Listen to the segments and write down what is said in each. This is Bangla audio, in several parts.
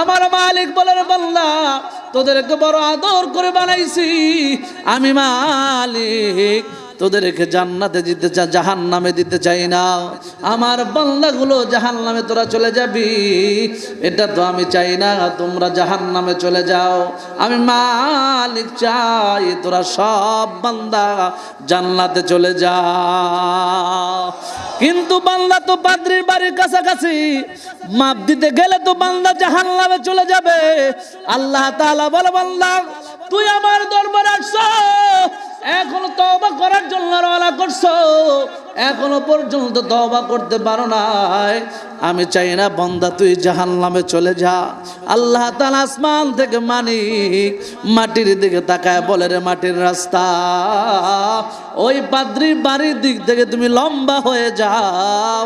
আমার মালিক বলেন বান্দা তোদেরকে বড় আদর করে বানাইছি। আমি মালিক, তোদেরকে জান্নাতে দিতে চা জাহান নামে দিতে চাই না। আমার বান্দাগুলো জাহান নামে তোরা চলে যাবি। এটা তো আমি চাই না, তোমরা জাহান নামে চলে যাও। আমি মালিক চাই তোরা সব বান্দা জান্নাতে চলে যাও কিন্তু বান্দা তো পাদ্রির বাড়ির কাছাকাছি। মাপ দিতে গেলে তো বান্দা জাহান লাভে চলে যাবে। আল্লাহ তালা বলে, বান্দা তুই আমার দরবারে আসছো, এখনও তওবা করার জন্য রওনা করছ, এখনও পর্যন্ত তওবা করতে পারো নাই। আমি চাই না বন্দা তুই জাহান্নামে চলে যা। আল্লাহ তাআলা আসমান থেকে মানিক, মাটির দিকে তাকায় বলে রে মাটির রাস্তা, ওই পাদ্রির বাড়ির দিক থেকে তুমি লম্বা হয়ে যাও,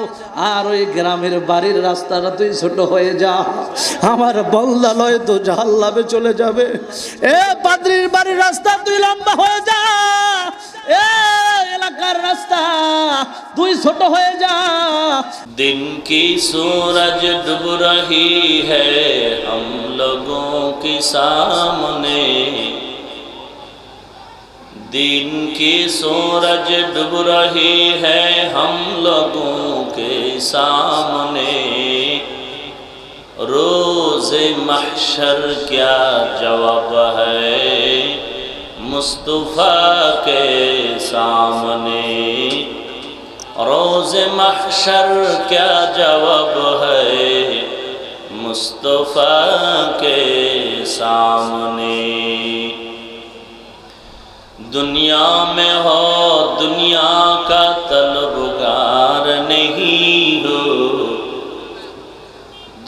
আর ওই গ্রামের বাড়ির রাস্তাটা তুই ছোট হয়ে যা। আমার বল্লা লয় তো জাহাল্লামে চলে যাবে। এ পাদ্রির বাড়ির রাস্তা তুই লম্বা হয়ে যা। এ এলাকার রাস্তা তুই ছোট হয়ে যা। دن کی سورج ڈوب رہی ہے ہم لوگوں کے سامنے دن کی سورج ڈوب رہی ہے ہم لوگوں کے سامنے روز محشر کیا جواب ہے؟ مصطفیٰ کے سامنے۔ روز محشر کیا جواب ہے؟ مصطفیٰ کے سامنے۔ دنیا میں ہو، دنیا کا طلبگار نہیں ہو۔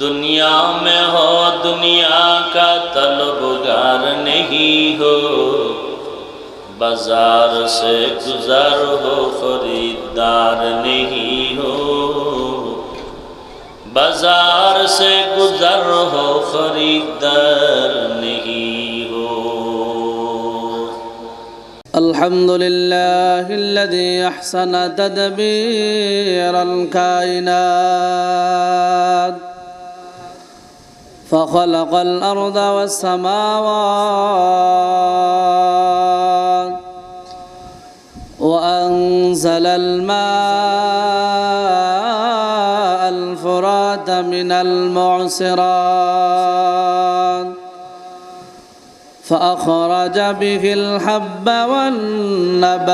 दुनिया में हो दुनिया का तलबगार नहीं हो बाजार से गुजर हो खरीदार नहीं हो बाजार से गुजर हो खरीदार नहीं हो الحمد لله الذي أحسن تدبير الكائنات فخلق الأرض والسماوات وأنزل الماء الفرات من المعصرات فأخرج به الحب والنبات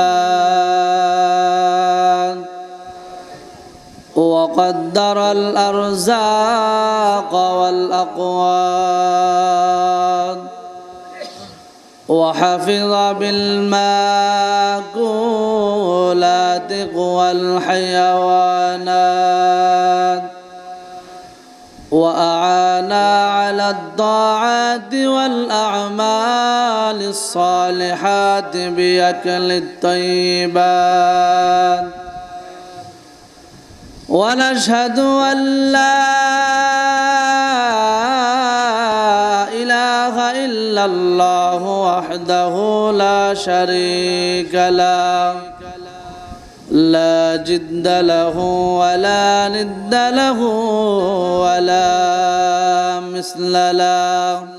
وقدر الأرزاق والأقوات وحفظ بالمأكولات والحيوانات وأعانا على الطاعات والأعمال الصالحات بأكل الطيبات ونشهد أن لا إله إلا الله وحده لا شريك له لا جد له ولا ند له ولا مثل له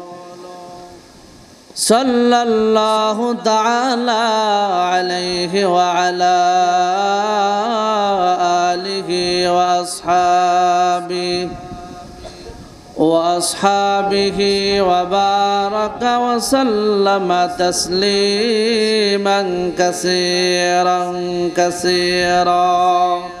صلى الله تعالى عليه وعلى آله وأصحابه وأصحابه وبارك وسلم تسليما كثيرا كثيرا.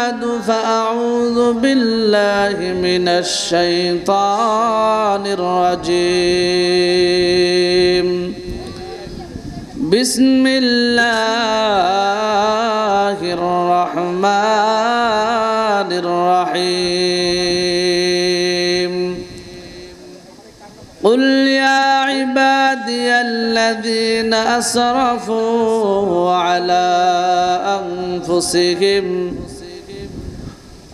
بعد فأعوذ بالله من الشيطان الرجيم. بسم الله الرحمن الرحيم. قل يا عبادي الذين أسرفوا على أنفسهم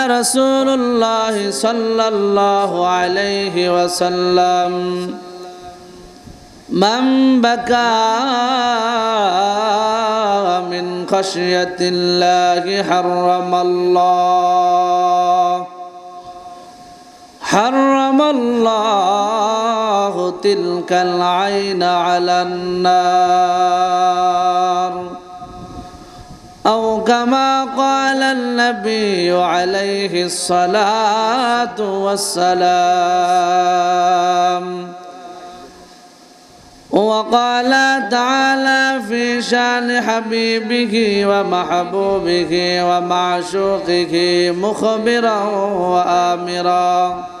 رسول الله صلى الله عليه وسلم من بكى من خشية الله حرم الله حرم الله تلك العين على النار أو كما قال النبي عليه الصلاة والسلام. وقال تعالى في شان حبيبه ومحبوبه ومعشوقه مخبرا وآمرا.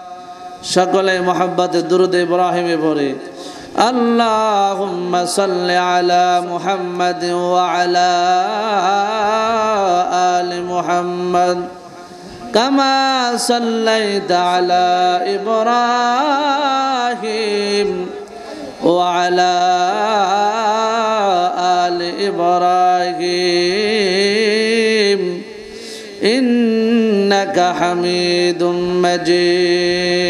সকলে মোহাম্মদ দুরুদ ইব্রাহিমে পড়ে اللهم صل على محمد وعلى آل محمد كما صليت على إبراهيم وعلى آل إبراهيم إنك حميد مجيد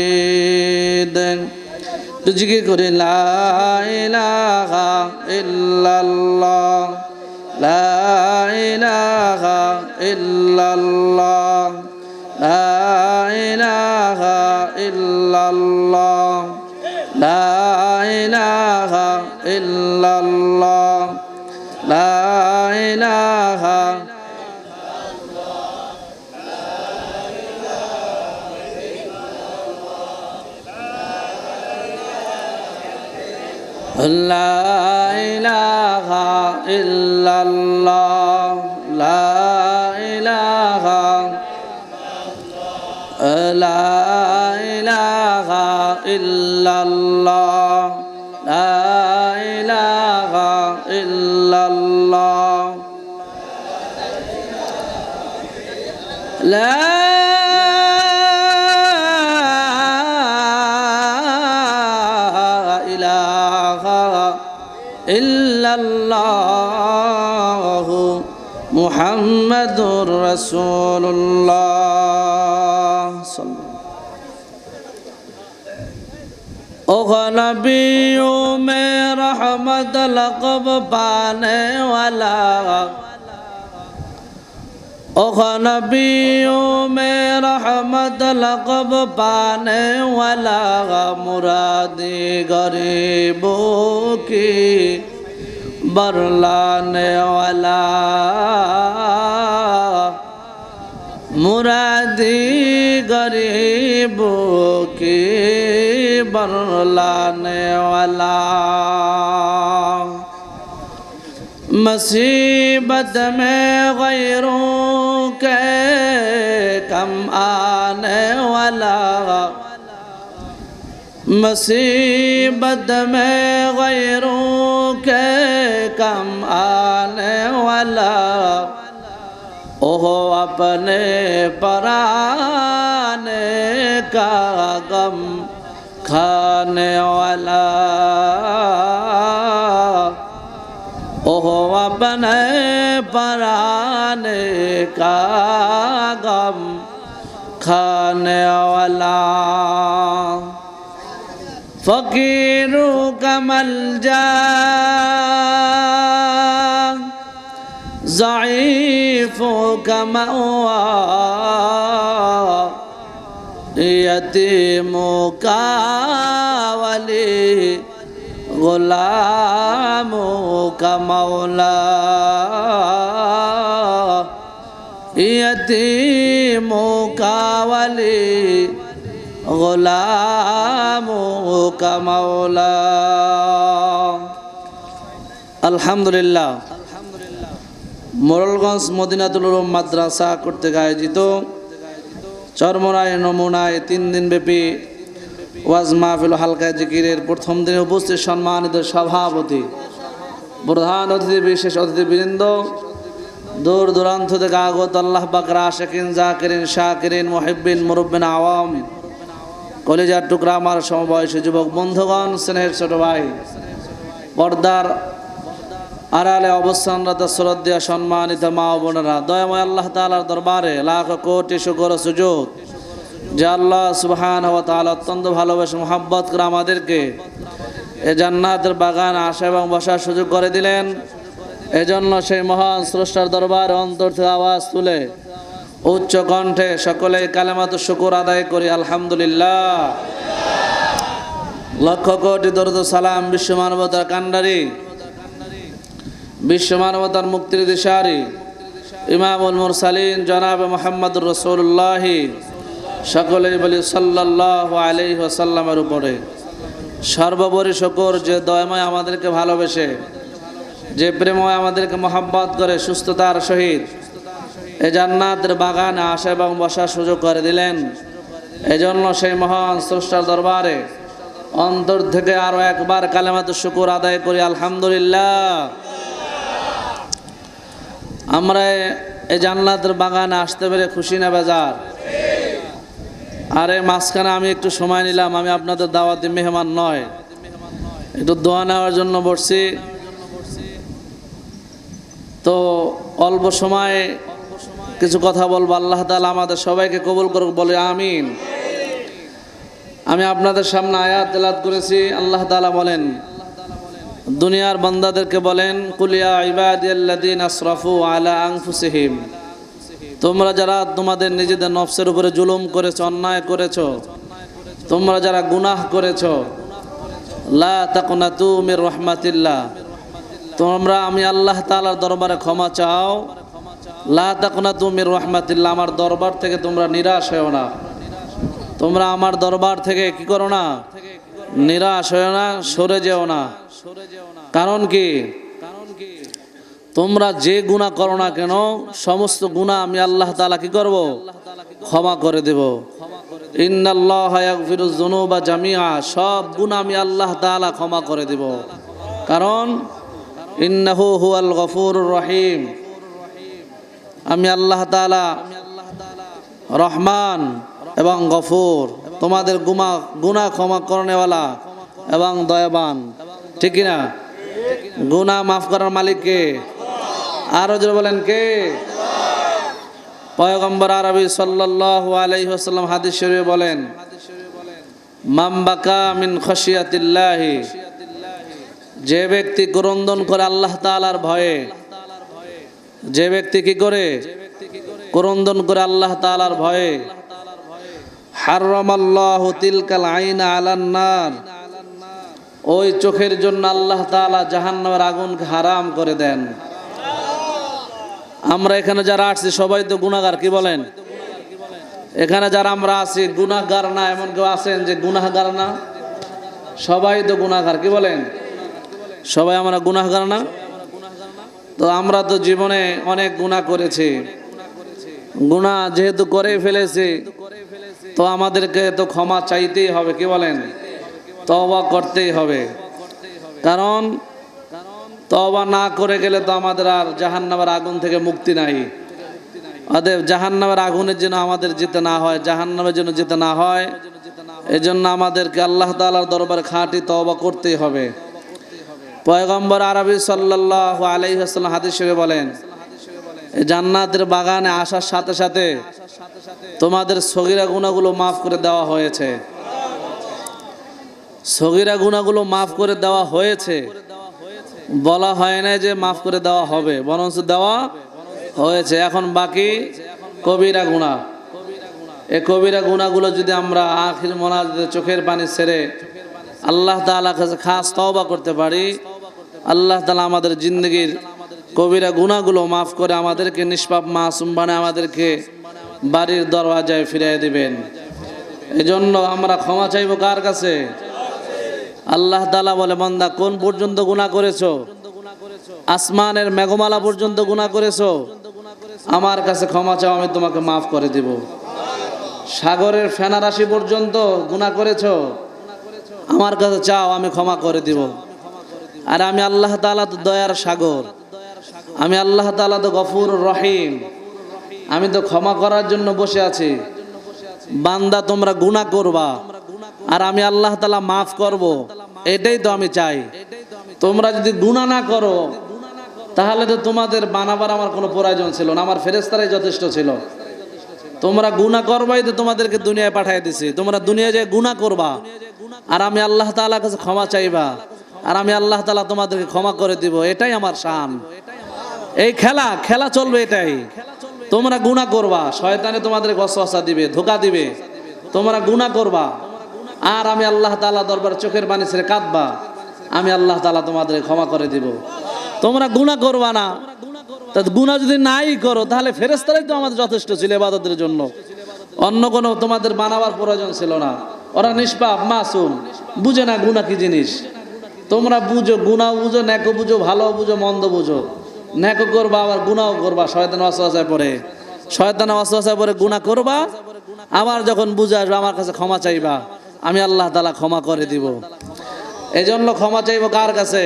দুজিকে করে লাগা ইল্লাল্লাহ লাইলাহা ইল্লাল্লাহ। لا إله إلا الله محمد الرسول اللہ صلی نبیوں میں رحمت لقب پانے والا۔ نبیوں میں رحمت لقب پانے والا۔ مرادی غریبوں کی برلانے والا۔ गरीबों की बरलाने वाला मुसीबत में गैरों के कम आने वाला मुसीबत में गैरों के कम आने वाला ओहो अपने पराने का गम खाने वाला ओहो अपने पराने का गम खाने वाला फकीरों का मल जा ज़ईफ़ों का मवा यतीमों का वली गुलामों का मौला यतीमों का वली गुलामों का मौला আলহামদুলিল্লাহ মোরলগঞ্জ মদিনাতুল উলুম মাদ্রাসা কর্তৃক আয়োজিত চরমরায় নমুনায় তিন দিন ব্যাপী ওয়াজ মাহফিল হালকায় জিকিরের প্রথম দিনে উপস্থিত সম্মানিত সভাপতি, প্রধান অতিথি, বিশেষ অতিথিবৃন্দ, দূর দূরান্ত থেকে আগত আল্লাহ বাকরা আশেকিন জাকিরিন, শাকিরিন মহিবিন মুরব্বিন, আওয়াম, কলেজার টুকরা, আমার সমবয়সী যুবক, বন্ধুগণ, স্নেহের ছোট ভাই, পর্দার আড়ালে অবস্থানরত শ্রদ্ধা সম্মানিত মা বোনেরা, দয়াময় আল্লাহ তালার দরবারে লাখ কোটি শুকর সুযোগ যে আল্লাহ সুবহান তাআলা অত্যন্ত ভালোবেসে মোহাব্বত করে আমাদেরকে এ জান্নাতের বাগান আসা এবং বসার সুযোগ করে দিলেন। এজন্য সেই মহান স্রষ্টার দরবারে অন্তর থেকে আওয়াজ তুলে উচ্চ কণ্ঠে সকলে কালেমাত শুকুর আদায় করি, আলহামদুলিল্লাহ। লক্ষ কোটি দরদ সালাম বিশ্ব মানবতার কান্ডারি বিশ্ব মানবতার মুক্তির দিশারি ইমামুল মুরসালিন জনাব মোহাম্মদুর রসুল্লাহি সকলেই বলি সাল্লাহ আলি ওসাল্লামের উপরে। সর্বোপরি শকর যে দয়ময় আমাদেরকে ভালোবেসে, যে প্রেময় আমাদেরকে মহাব্বত করে সুস্থতার সহিত এ জান্নাতের বাগানে আসা এবং বসার সুযোগ করে দিলেন। এজন্য সেই মহান স্রষ্টার দরবারে অন্তর থেকে আরও একবার কালেমাত শুকুর আদায় করি। আলহামদুলিল্লাহ। আমরা এই জান্নাতের বাগানে আসতে পেরে খুশি না, বেজার? আরে মাঝখানে আমি একটু সময় নিলাম, আমি আপনাদের দাওয়াতি মেহমান নয়। একটু দোয়া নেওয়ার জন্য বসছি। তো অল্প সময়ে কিছু কথা বলব, আল্লাহ তালা আমাদের সবাইকে কবুল করুক, বলে আমিন। আমি আপনাদের সামনে আয়াত তেলাত করেছি, আল্লাহ তালা বলেন দুনিয়ার বান্দাদেরকে বলেন কুলিয়া ইবাদিয়াল্লাদিন আশরাফু আলা আনফুসিহিম। তোমরা যারা তোমাদের নিজেদের নফসের উপরে জুলুম করেছ, অন্যায় করেছ, তোমরা যারা গুনাহ করেছ, লা তাকুনাতু মির রহমাতিল্লাহ। তোমরা, আমি আল্লাহ তাআলার দরবারে ক্ষমা চাও। লা তাকুনাতু মির রহমাতিল্লাহ, আমার দরবার থেকে তোমরা নিরাশ হও না। তোমরা আমার দরবার থেকে কি করো না? নিরাশ হও না, সরে যেও না। কারণ কি? তোমরা যে গুণা করো না কেন সমস্ত গুণা আমি আল্লাহ তাআলা কি করব? ক্ষমা করে দেব। যুনুবা জামিআ। সব গুণা আমি আল্লাহ তাআলা ক্ষমা করে দেব। কারণ ইন্নাহু হুয়াল গফুরুর রহিম। আমি আল্লাহ তাআলা রহমান এবং গফুর। তোমাদের গুমা গুণা ক্ষমা করনেওয়ালা এবং দয়াবান। ঠিক না গুণা মাফ করার মালিক কে আরও জোরে বলেন কে? পয়গম্বর আরবি সাল্লাল্লাহু আলাইহি ওয়াসাল্লাম হাদিস শরীফে বলেন যে ব্যক্তি ক্রন্দন করে আল্লাহ তাআলার ভয়ে, যে ব্যক্তি কি করে? ক্রন্দন করে আল্লাহ তাআলার ভয়ে হাররামাল্লাহু তিলকাল আইনা আলান নার ওই চোখের জন্য আল্লাহ তাআলা জাহান্নামের আগুনকে হারাম করে দেন। আমরা এখানে যারা আসছি, সবাই তো গুনাহগার, কি বলেন? এখানে যারা আমরা আছি, গুনাহগার না, এমন কেউ আছেন যে গুনাহগার না? সবাই তো গুনাহগার, কি বলেন? সবাই আমরা গুনাহগার না? তো আমরা তো জীবনে অনেক গুনাহ করেছি। গুনাহ যেহেতু করে ফেলেছি, তো আমাদেরকে তো ক্ষমা চাইতেই হবে, কি বলেন? তওবা করতেই হবে। কারণ তওবা না করে গেলে তো আমাদের আর জাহান্নামের আগুন থেকে মুক্তি নাই। অতএব জাহান্নামের আগুনের জন্য আমাদের যেতে না হয়, জাহান্নামের জন্য যেতে না হয়। এজন্য আমাদেরকে আল্লাহ তাআলার দরবারে খাঁটি তওবা করতেই হবে। পয়গম্বর আরবি সাল্লাল্লাহু আলাইহি ওয়াসাল্লাম হাদিস শরীফে বলেন জান্নাতের বাগানে আসার সাথে সাথে তোমাদের সগিরা গুণাগুলো মাফ করে দেওয়া হয়েছে। সগিরা গুণাগুলো মাফ করে দেওয়া হয়েছে। বলা হয় না যে মাফ করে দেওয়া হবে, বরঞ্চ দেওয়া হয়েছে। এখন বাকি কবিরা গুণা। এই কবিরা গুণাগুলো যদি আমরা আখির মোনাজাতে চোখের পানি ছেড়ে আল্লাহ তাআলা কাছে খাস তওবা করতে পারি, আল্লাহ তালা আমাদের জিন্দগির কবিরা গুণাগুলো মাফ করে আমাদেরকে নিষ্পাপ মাসুম বানায় আমাদেরকে বাড়ির দরওয়াজায় ফিরিয়ে দিবেন। এজন্য আমরা ক্ষমা চাইব কার কাছে? আল্লাহ তাআলা বলে, বান্দা, কোন পর্যন্ত গুনাহ করেছ? আসমানের মেঘমালা পর্যন্ত গুনাহ করেছ? আমার কাছে ক্ষমা চাও, আমি তোমাকে মাফ করে দিব। সাগরের ফেনারাশি পর্যন্ত গুনাহ করেছ? আমার কাছে চাও, আমি ক্ষমা করে দিব। আর আমি আল্লাহ তাআলা তো দয়ার সাগর। আমি আল্লাহ তালা তো গফুর রহিম। আমি তো ক্ষমা করার জন্য বসে আছি। বান্দা, তোমরা গুনাহ করবা। আর আমি আল্লাহ তালা মাফ করব। এটাই তো আমি চাই। তোমরা যদি গুনাহ না করো, তাহলে তো তোমাদের বানাবার আমার কোনো প্রয়োজন ছিল না, আমার ফেরেস্তারাই যথেষ্ট ছিল। তোমরা গুনাহ করবাই তো তোমাদেরকে দুনিয়ায় পাঠিয়ে দিছি। তোমরা দুনিয়ায় যে গুনাহ করবা। আর আমি আল্লাহ তাআলার কাছে ক্ষমা চাইবা। আর আমি আল্লাহ তালা তোমাদেরকে ক্ষমা করে দিব, এটাই আমার শান। এই খেলা খেলা চলবে এটাই। তোমরা গুনাহ করবা, শয়তানে তোমাদের গসওয়াসা দিবে, ধোকা দিবে। তোমরা গুনাহ করবা। আর আমি আল্লাহ তালা দরবার চোখের পানি ছেড়ে কাঁদবা। আমি আল্লাহ তালা তোমাদের ক্ষমা করে দিব। তোমরা গুনাহ করবা না। গুনাহ যদি নাই করো, তাহলে ফেরেস্তারাই তো আমাদের যথেষ্ট ছিল ইবাদতের জন্য। অন্য কোনো তোমাদের বানাবার প্রয়োজন ছিল না। ওরা নিষ্পাপ, মাসুম। বুঝে না গুনাহ কি জিনিস। তোমরা বুঝো, গুনাহ বুঝো ন্যাকো বুঝো, ভালো বুঝো, মন্দ বুঝো। ন্যাকো করবা, আবার গুনাও করবা। শয়তান ওয়াসওয়াসায় পড়ে। শয়তান ওয়াসওয়াসায় পড়ে গুনাহ করবা। আবার যখন বুঝে আসবে, আমার কাছে ক্ষমা চাইবা। আমি আল্লাহ তালা ক্ষমা করে দিব। এজন্য ক্ষমা চাইব কার কাছে?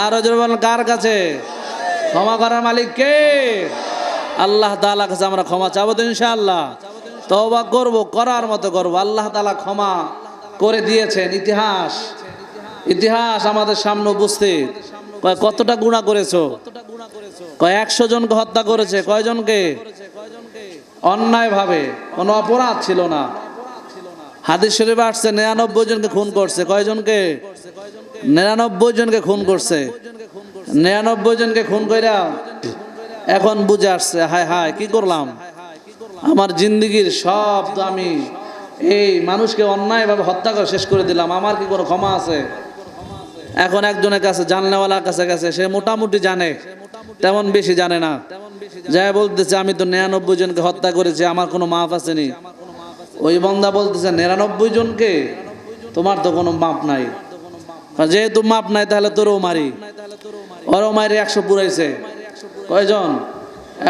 আর কার কাছে? ক্ষমা করার মালিক কে? আল্লাহ তালা কাছে আমরা ক্ষমা চাবো তো ইনশাআল্লাহ। তওবা করব, করার মতো করব। আল্লাহ তালা ক্ষমা করে দিয়েছেন। ইতিহাস ইতিহাস আমাদের সামনে উপস্থিত। কতটা গুণা করেছ? কয়, একশো জনকে হত্যা করেছে। কয়জনকে? অন্যায় ভাবে কোনো অপরাধ ছিল না। হাদিস শরীফে আসছে, নিরানব্বই জনকে খুন করছে। কয়জনকে? নিরানব্বই জনকে খুন করছে। নিরানব্বই জনকে খুন কইরা এখন বুঝে আসছে, হায় হায়, কি করলাম? আমার জিন্দগির সব তো আমি এই মানুষকে অন্যায়ভাবে হত্যা করে শেষ করে দিলাম। আমার কি কোনো ক্ষমা আছে? এখন একজনের কাছে, জানলেওয়ালার কাছে গেছে, সে মোটামুটি জানে, তেমন বেশি জানে না। যাই বলতেছে, আমি তো নিরানব্বই জনকে হত্যা করেছি, আমার কোনো মাফ আসেনি ওই বন্দা বলতেছে, নিরানব্বই জনকে তোমার তো কোনো মাপ নাই। যেহেতু মাপ নাই, তাহলে তোরও মারি। ওরও মারি একশো পুরাইছে। কয়জন?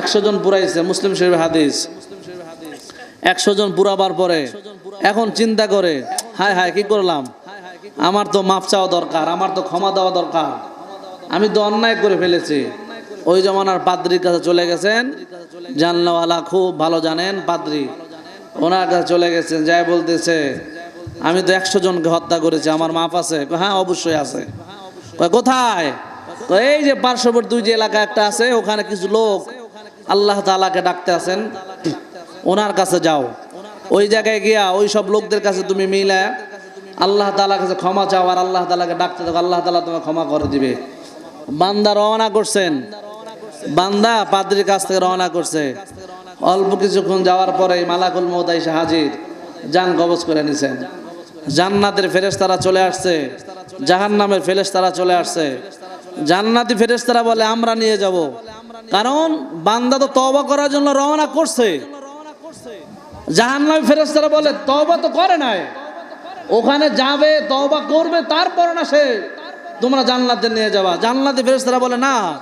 একশো জন পুরাইছে, মুসলিম শরীফ হাদিস। একশো জন পুরাবার পরে, এখন চিন্তা করে, হায় হায়, কি করলাম? আমার তো মাপ চাওয়া দরকার, আমার তো ক্ষমা দেওয়া দরকার। আমি তো অন্যায় করে ফেলেছি। ওই জমানার পাদ্রির কাছে চলে গেছেন। জানলাওয়ালা খুব ভালো জানেন পাদ্রি। ওনার কাছে চলে গেছেন যাই বলতেছে, আমি তো একশো জনকে হত্যা করেছি, আমার মাপ আছে। হ্যাঁ অবশ্যই আছে। কোথায়? এই যে পার্শ্ববর্তী যে এলাকা একটা আছে, ওখানে কিছু লোক আল্লাহ তালাকে ডাকতে আছেন, ওনার কাছে যাও। ওই জায়গায় গিয়া ওই সব লোকদের কাছে তুমি মিলে আল্লাহ তাআলার কাছে ক্ষমা চাও আর আল্লাহ তালাকে ডাকতে থাকো, আল্লাহ তাআলা তোমাকে ক্ষমা করে দিবে। বান্দা রওনা করছেন। বান্দা পাদ্রির কাছ থেকে রওনা করছে। অল্প কিছুক্ষণ যাওয়ার পরে মালাকুল মৌত এসে হাজির। যান কবজ করে নিছেন। জান্নাতের ফেরেশতারা চলে আসছে। জাহান্নামের ফেরেশতারা চলে আসছে। জান্নাতি ফেরেশতারা বলে, আমরা নিয়ে যাব। কারণ বান্দা তো তওবা করার জন্য রওনা করছে। জাহান্নামী ফেরেশতারা বলে তবা তো করে নাই। ওখানে যাবে, তওবা করবে তারপর না সে। তোমরা জান্নাতে নিয়ে যাবা। জান্নাতি ফেরেশতারা বলে, না,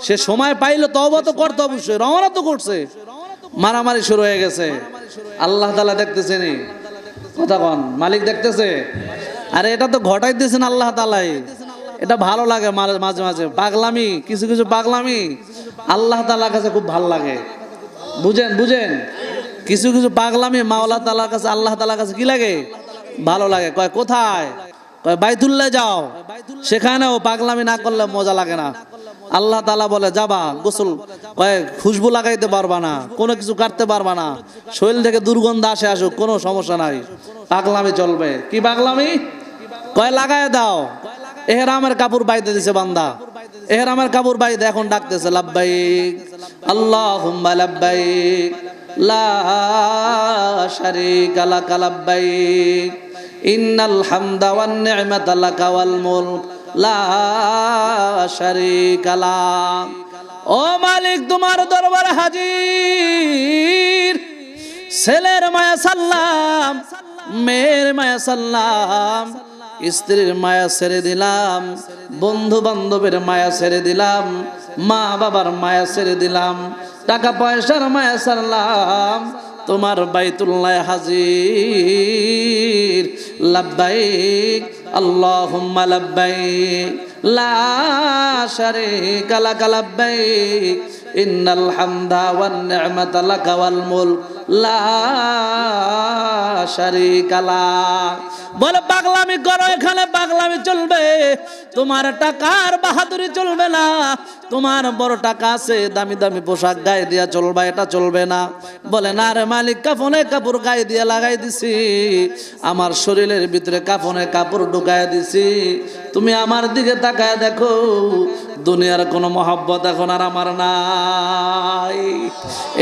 সে সময় পাইলো তবা তো করতে অবশ্যই, রওনা তো করছে। মারামারি শুরু হয়ে গেছে। আল্লাহ তাআলা দেখতেছেন কথা কন, মালিক দেখতেছে? আরে এটা তো ঘটাই দিয়েছেন আল্লাহ তালাই এটা ভালো লাগে মাঝে মাঝে মাঝে। পাগলামি, কিছু কিছু পাগলামি আল্লাহ তালার কাছে খুব ভালো লাগে। বুঝেন বুঝেন? কিছু কিছু পাগলামি মাওলা তালার কাছে, আল্লাহ তালার কাছে কি লাগে? ভালো লাগে। কয়, কোথায়? কয়, বাইতুল্লাহ যাও। সেখানেও পাগলামি না করলে মজা লাগে না। আল্লাহ তালা বলে, যাবা, গোসল কয় খুশবু লাগাইতে পারবা না, কোনো কিছু কাটতে পারবা না। শরীর থেকে দুর্গন্ধ আসে আসুক, কোনো সমস্যা নাই। পাগলামি চলবে। কি পাগলামি? কয়, লাগায় দাও। এহরামের কাপড় বাইতে দিছে বান্দা। এহরামের কাপড় বাইতে এখন ডাকতেছে, লাব্বাইক, আল্লাহুম্মা লাব্বাইক, লা শারীকা লাকা লাব্বাইক, ইন্নাল হামদা ওয়ান নি'মাতা লাকা ওয়াল লা শারীকা লাক ও মালিক, তোমার দরবারে হাজির। ছেলের মায়া সাল্লাম, মেয়ের মায়া সাল্লাম, স্ত্রীর মায়া ছেড়ে দিলাম বন্ধু বান্ধবের মায়া ছেড়ে দিলাম মা বাবার মায়া ছেড়ে দিলাম টাকা পয়সার মায়া সারলাম তোমার বাইতুল্লাহ হাজির। লাব্বাইক, আল্লাহুম্মা লাব্বাইক, লা শারীকা লাকা লাব্বাইক। ইন্নাল হামদা ওয়ান নি'মাতা লা শারীকা লাক বলে পাগলামি করো এখানে পাগলামি চলবে। তোমার টাকার বাহাদুরি চলবে না। তোমার বড় টাকা আছে, দামি দামি পোশাক গায়ে দিয়া চলবে, এটা চলবে না। বলে, না রে মালিক, কাফনে কাপড় গায়ে দিয়ে লাগাই দিছি। আমার শরীরের ভিতরে কাফনে কাপড় ঢুকায় দিছি। তুমি আমার দিকে তাকায় দেখো, দুনিয়ার কোনো মহব্বত এখন আর আমার নাই।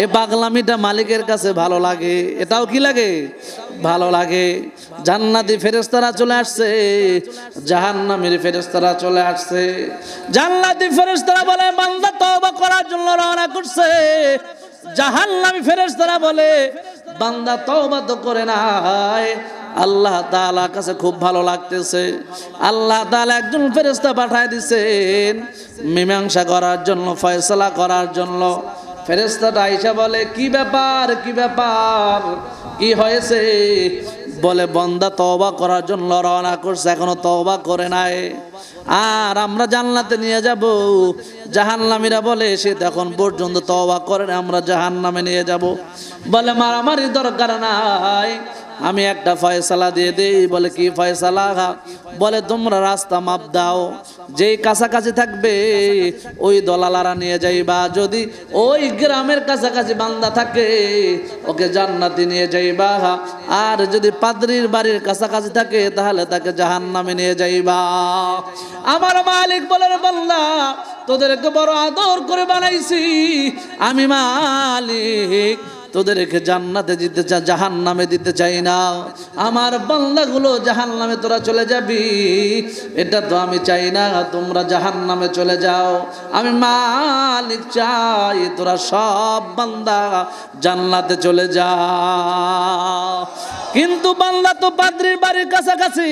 এ পাগলামিটা মালিকের কাছে ভালো লাগে। এটাও কি লাগে? ভালো লাগে। জান্নাতি ফেরেস্তারা চলে আসছে। জাহান্নামের ফেরেস্তারা চলে আসছে। জান্নাতি ফেরেস্তারা বলে, বান্দা তওবা করার জন্য রওনা করছে। জাহান্নামী ফেরেস্তারা বলে, বান্দা তওবা তো করে নাই। আল্লাহ তাআলা কাছে খুব ভালো লাগতেছে। আল্লাহ তাআলা একজন ফেরেশতা পাঠায় দিছেন। মীমাংসা করার জন্য, ফয়সালা করার জন্য। ফেরেশতাটা আইসা বলে, কি ব্যাপার কি ব্যাপার? কি হয়েছে? বলে, বন্দা তওবা করার জন্য রওনা করছে, এখনও তওবা করে নাই। আর আমরা জান্নাতে নিয়ে যাব। জাহান্নামীরা বলে, সে তখন পর্যন্ত তওবা করে আমরা জাহান্নামে নিয়ে যাব। বলে মারামারি দরকার নাই। আমি একটা ফয়সালা দিয়ে দেই, বলে, কি ফয়সালা বলে, তোমরা রাস্তা মাপ দাও, যেই কাছাকাছি থাকবে, ওই দলালারা নিয়ে যাইবা। যদি ওই গ্রামের কাছাকাছি বান্দা থাকে, ওকে জান্নাতি নিয়ে যাইবা আর যদি পাদ্রির বাড়ির কাছাকাছি থাকে, তাহলে তাকে জাহান্নামে নিয়ে যাইবা। আমার মালিক বলে বান্দা, তোদেরকে বড় আদর করে বানাইছি। আমি মালিক তোদেরকে জান্নাতে দিতে চা জাহান নামে দিতে চাই না। আমার বান্দাগুলো জাহান নামে তোরা চলে যাবি। এটা তো আমি চাই না, তোমরা জাহান নামে চলে যাও। আমি মালিক চাই তোরা সব বান্দা জান্নাতে চলে যাও কিন্তু বান্দা তো পাদ্রির বাড়ির কাছাকাছি।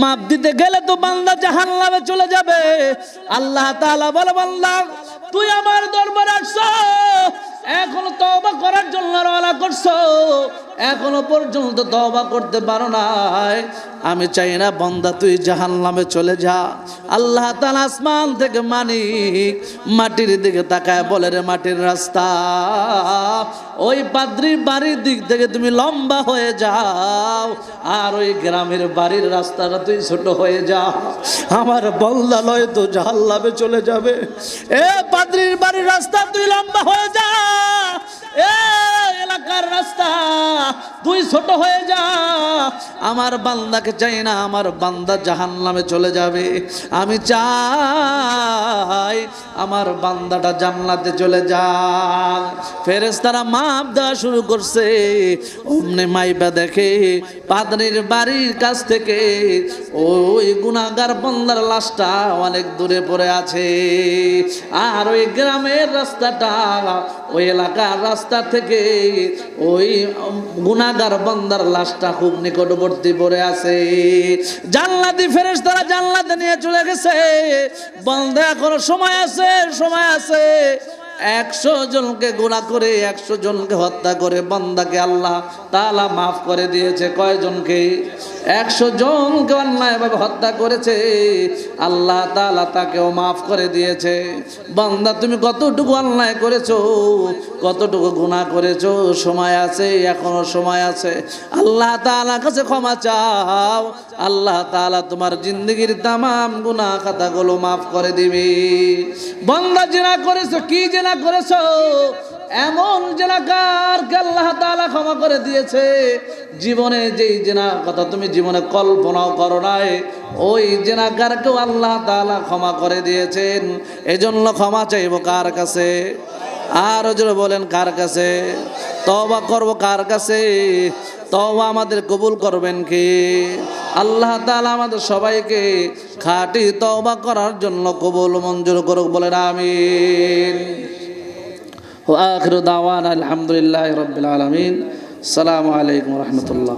মাপ দিতে গেলে তো বান্দা জাহান নামে চলে যাবে। আল্লাহ তাআলা বলে, বান্দা, তুই আমার দরবার আসছো এখনও তওবা করার জন্য রওনা করছ? এখনও পর্যন্ত তওবা করতে পারো নাই। আমি চাই না বন্দা, তুই জাহান্নামে চলে যা। আল্লাহ তাআলা আসমান থেকে মানিক, মাটির দিকে তাকায় বলে, রে মাটির রাস্তা, ওই পাদ্রির বাড়ির দিক থেকে তুমি লম্বা হয়ে যাও, আর ওই গ্রামের বাড়ির রাস্তাটা তুই ছোট হয়ে যা। আমার বল্লা লয় তো জাহাল্লামে চলে যাবে। এ পাদ্রির বাড়ির রাস্তা, তুই লম্বা হয়ে যা। এ এলাকার রাস্তা তুই ছোট হয়ে যা। আমার বান্দাকে চাই না, আমার বান্দা জাহান নামে চলে যাবে। আমি চাই আমার বান্দাটা জান্নাতে চলে যাক ফেরেশতারা মাপ দেওয়া শুরু করছে। অমনি মাইবা দেখে পাদনির বাড়ির কাছ থেকে ওই গুনাগার বান্দার লাশটা অনেক দূরে পড়ে আছে। আর ওই গ্রামের রাস্তাটা, ওই এলাকার রাস্তা থেকে ওই গুনাগার বান্দার লাশটা খুব নিকটবর্তী পড়ে আছে। জানলাতি ফেরেস তারা জানলাতে নিয়ে চলে গেছে। বন্ধ এখনও সময় আছে। সময় আছে। একশো জনকে গুণা করে, একশো জনকে হত্যা করে, বান্দাকে আল্লাহ তালা মাফ করে দিয়েছে। কয়জনকে? একশো জনকে অন্যায়ভাবে হত্যা করেছে। আল্লাহ তালা তাকেও মাফ করে দিয়েছে। বান্দা, তুমি কতটুকু অন্যায় করেছ, কতটুকু গুণা করেছ? সময় আছে, এখনও সময় আছে। আল্লাহ তালার কাছে ক্ষমা চাও। আল্লাহ তালা তোমার জিন্দগির তামাম গুণা খাতাগুলো মাফ করে দিবে। বন্দা জেনা করেছ, কি জেনা করেছ এমন জেনাকারকে আল্লাহ তাআলা ক্ষমা করে দিয়েছে? জীবনে যেই জেনা কথা তুমি জীবনে কল্পনাও করো নাই, ওই জেনাকারকেও আল্লাহ তাআলা ক্ষমা করে দিয়েছেন। এজন্য ক্ষমা চাইব কার কাছে? আর জোরে বলেন কার কাছে? তবা করব কার কাছে? তবা আমাদের কবুল করবেন কি? আল্লাহ তাআলা আমাদের সবাইকে খাঁটি তওবা করার জন্য কবুল মঞ্জুর করুক, বলেন আমিন। ওয়া আখিরু দাওয়ানা আলহামদুলিল্লাহি রাব্বিল আলামিন। আলাইকুম রাহমাতুল্লাহ।